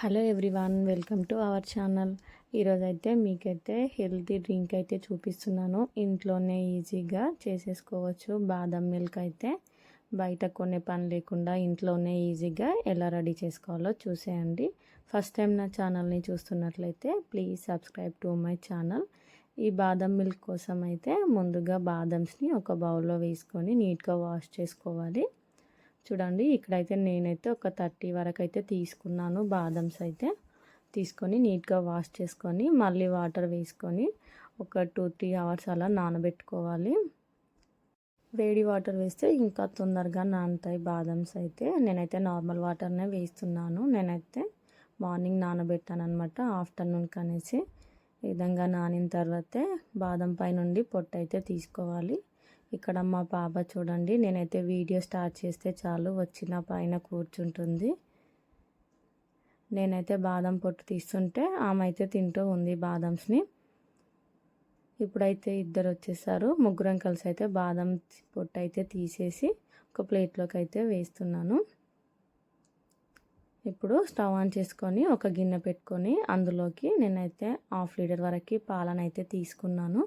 Hello everyone welcome to our channel. ఈరోజైతే అయితే మీకైతే హెల్తీ డ్రింక్ అయితే చూపిస్తున్నాను. ఇంట్లోనే ఈజీగా చేసేసుకోవచ్చు. బాదం మిల్క్ అయితే బయట కొనే పని లేకుండా ఇంట్లోనే ఈజీగా ఎలా రెడీ చేసుకోవాలో చూసేయండి. ఫస్ట్ టైం నా ఛానల్ని చూస్తున్నట్లయితే please subscribe to my channel. ఈ బాదం మిల్క్ కోసం అయితే ముందుగా బాదమ్స్ని ఒక బౌల్లో వేసుకొని నీట్గా వాష్ చేసుకోవాలి. చూడండి ఇక్కడైతే నేనైతే ఒక థర్టీ వరకు అయితే తీసుకున్నాను బాదమ్స్ అయితే. తీసుకొని నీట్గా వాష్ చేసుకొని మళ్ళీ వాటర్ వేసుకొని ఒక టూ త్రీ అవర్స్ అలా నానబెట్టుకోవాలి. వేడి వాటర్ వేస్తే ఇంకా తొందరగా నానుతాయి బాదమ్స్ అయితే. నేనైతే నార్మల్ వాటర్నే వేస్తున్నాను. నేనైతే మార్నింగ్ నానబెట్టాను అనమాట ఆఫ్టర్నూన్ కనేసి. ఈ విధంగా నానిన తర్వాతే బాదం పై నుండి పొట్టు అయితే తీసుకోవాలి. ఇక్కడ మా పాప చూడండి నేనైతే వీడియో స్టార్ట్ చేస్తే చాలు వచ్చిన పైన కూర్చుంటుంది. నేనైతే బాదం పొట్టు తీస్తుంటే ఆమె అయితే తింటూ ఉంది బాదంస్ని. ఇప్పుడైతే ఇద్దరు వచ్చేసారు ముగ్గురం కలిసి అయితే బాదం పొట్టు అయితే తీసేసి ఒక ప్లేట్లోకి అయితే వేస్తున్నాను. ఇప్పుడు స్టవ్ ఆన్ చేసుకొని ఒక గిన్నె పెట్టుకొని అందులోకి నేనైతే హాఫ్ లీటర్ వరకు పాలనైతే తీసుకున్నాను.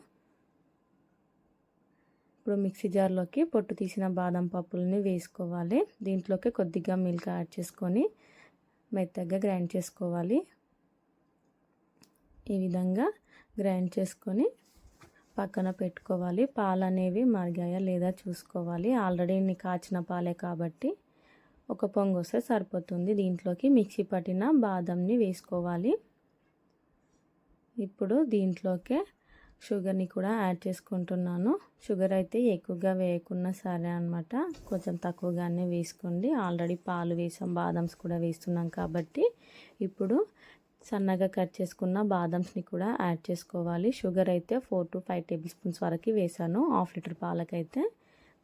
ఇప్పుడు మిక్సీ జార్లోకి పొట్టు తీసిన బాదం పప్పులని వేసుకోవాలి. దీంట్లోకి కొద్దిగా మిల్క్ యాడ్ చేసుకొని మెత్తగా గ్రైండ్ చేసుకోవాలి. ఈ విధంగా గ్రైండ్ చేసుకొని పక్కన పెట్టుకోవాలి. పాలు అనేవి మరిగాయా లేదా చూసుకోవాలి. ఆల్రెడీ ఇన్ని కాచిన పాలే కాబట్టి ఒక పొంగు వస్తే సరిపోతుంది. దీంట్లోకి మిక్సీ పట్టిన బాదంని వేసుకోవాలి. ఇప్పుడు దీంట్లోకే షుగర్ని కూడా యాడ్ చేసుకుంటున్నాను. షుగర్ అయితే ఎక్కువగా వేయకున్నా సరే అనమాట కొంచెం తక్కువగానే వేసుకోండి. ఆల్రెడీ పాలు వేసాం బాదమ్స్ కూడా వేస్తున్నాం కాబట్టి. ఇప్పుడు సన్నగా కట్ చేసుకున్న బాదమ్స్ని కూడా యాడ్ చేసుకోవాలి. షుగర్ అయితే four to five tablespoons వరకు వేసాను. హాఫ్ లీటర్ పాలకైతే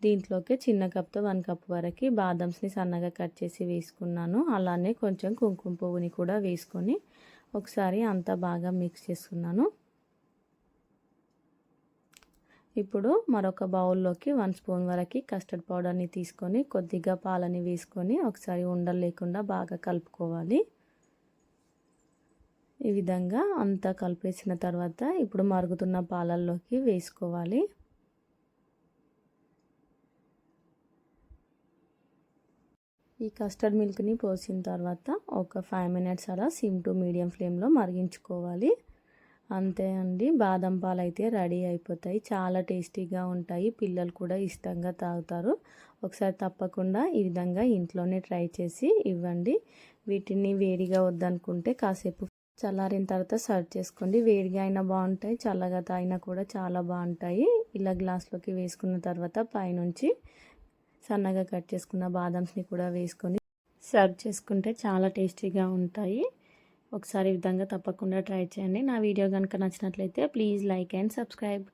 దీంట్లోకి చిన్న కప్తో వన్ కప్ వరకు బాదమ్స్ని సన్నగా కట్ చేసి వేసుకున్నాను. అలానే కొంచెం కుంకుమ పువ్వుని కూడా వేసుకొని ఒకసారి అంతా బాగా మిక్స్ చేసుకున్నాను. ఇప్పుడు మరొక బౌల్లోకి వన్ స్పూన్ వరకు కస్టర్డ్ పౌడర్ని తీసుకొని కొద్దిగా పాలని వేసుకొని ఒకసారి ఉండలు లేకుండా బాగా కలుపుకోవాలి. ఈ విధంగా అంతా కలిపేసిన తర్వాత ఇప్పుడు మరుగుతున్న పాలల్లోకి వేసుకోవాలి. ఈ కస్టర్డ్ మిల్క్ని పోసిన తర్వాత ఒక ఫైవ్ మినిట్స్ అలా సిమ్ టు మీడియం ఫ్లేమ్లో మరిగించుకోవాలి. అంతే అండి. బాదం పాలు అయితే రెడీ అయిపోతాయి. చాలా టేస్టీగా ఉంటాయి. పిల్లలు కూడా ఇష్టంగా తాగుతారు. ఒకసారి తప్పకుండా ఈ విధంగా ఇంట్లోనే ట్రై చేసి ఇవ్వండి. వీటిని వేడిగా వద్దనుకుంటే కాసేపు చల్లారిన తర్వాత సర్వ్ చేసుకోండి. వేడిగా అయినా బాగుంటాయి. చల్లగా తాగినా కూడా చాలా బాగుంటాయి. ఇలా గ్లాస్లోకి వేసుకున్న తర్వాత పైనుంచి సన్నగా కట్ చేసుకున్న బాదమ్స్ని కూడా వేసుకొని సర్వ్ చేసుకుంటే చాలా టేస్టీగా ఉంటాయి. ఒకసారి విధంగా తప్పకుండా ట్రై చేయండి. నా వీడియో కనుక నచ్చినట్లయితే ప్లీజ్ లైక్ అండ్ సబ్స్క్రైబ్.